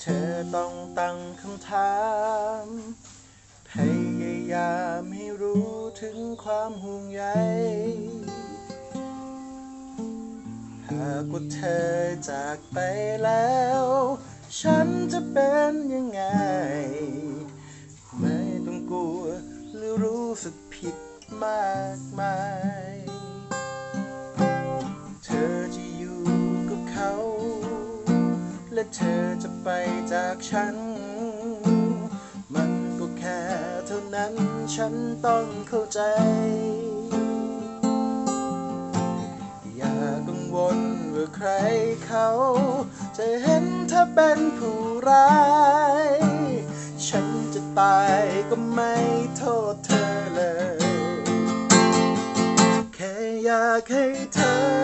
เธอต้องตั้งคำถาม พยายามให้รู้ถึงความห่วงใย หากว่าเธอจากไปแล้ว ฉันจะเป็นยังไง ไม่ต้องกลัวหรือรู้สึกผิดมากมาย และเธอจะไปจากฉัน มันก็แค่เท่านั้นฉันต้องเข้าใจ อย่ากังวลว่าใครเขา จะเห็นเธอเป็นผู้ร้าย ฉันจะตายก็ไม่โทษเธอเลย แค่อยากให้เธอ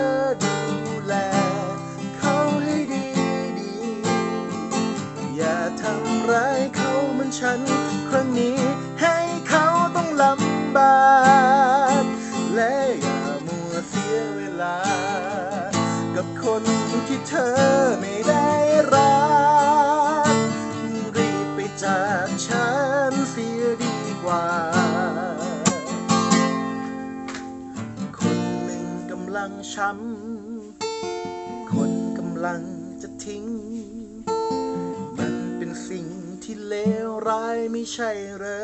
ฉันครั้งนี้ให้เขาต้องลำบากและอย่ามัวเสียเวลา กับคนที่เธอไม่ได้รัก รีบไปจากฉันเสียดีกว่า คนหนึ่งกำลังช้ำคนกำลังจะทิ้ง มันเป็นสิ่ง ที่เลวร้ายไม่ใช่เหรอ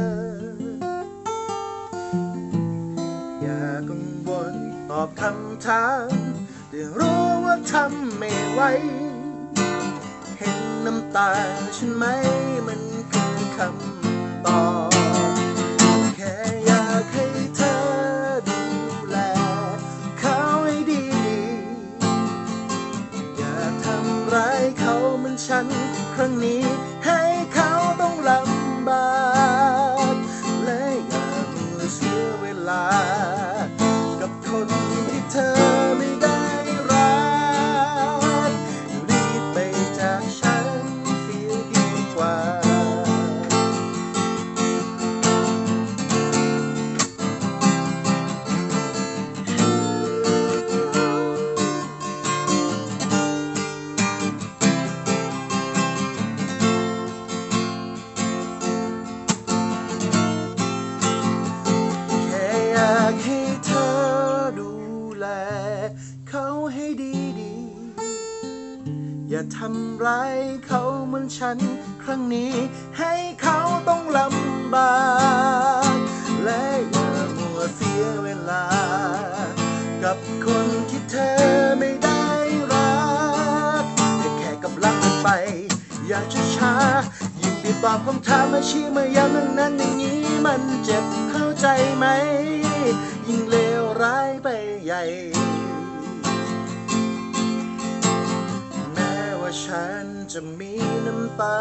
อย่ากังวลตอบคำถามแต่รู้ว่าทำไม่ไหว เห็นน้ำตาฉันไหมมันคือคำตอบแค่อยากให้เธอดูแลเขาให้ดีอย่าทำร้ายเขาเหมือนฉันครั้งนี้ อย่าทำร้ายเขาเหมือนฉัน ครั้งนี้ให้เขาต้องลำบาก และอย่ามัวเสียเวลา กับคนที่เธอไม่ได้รักแต่แค่กำลังไป อย่าช้าช้าๆยิ่งได้ตอบคำถามมาชี้มาย้ำอย่างนั้นอย่างนี้มันเจ็บเข้าใจไหม ยิ่งเลวร้ายไปใหญ่ จะมีน้ำตา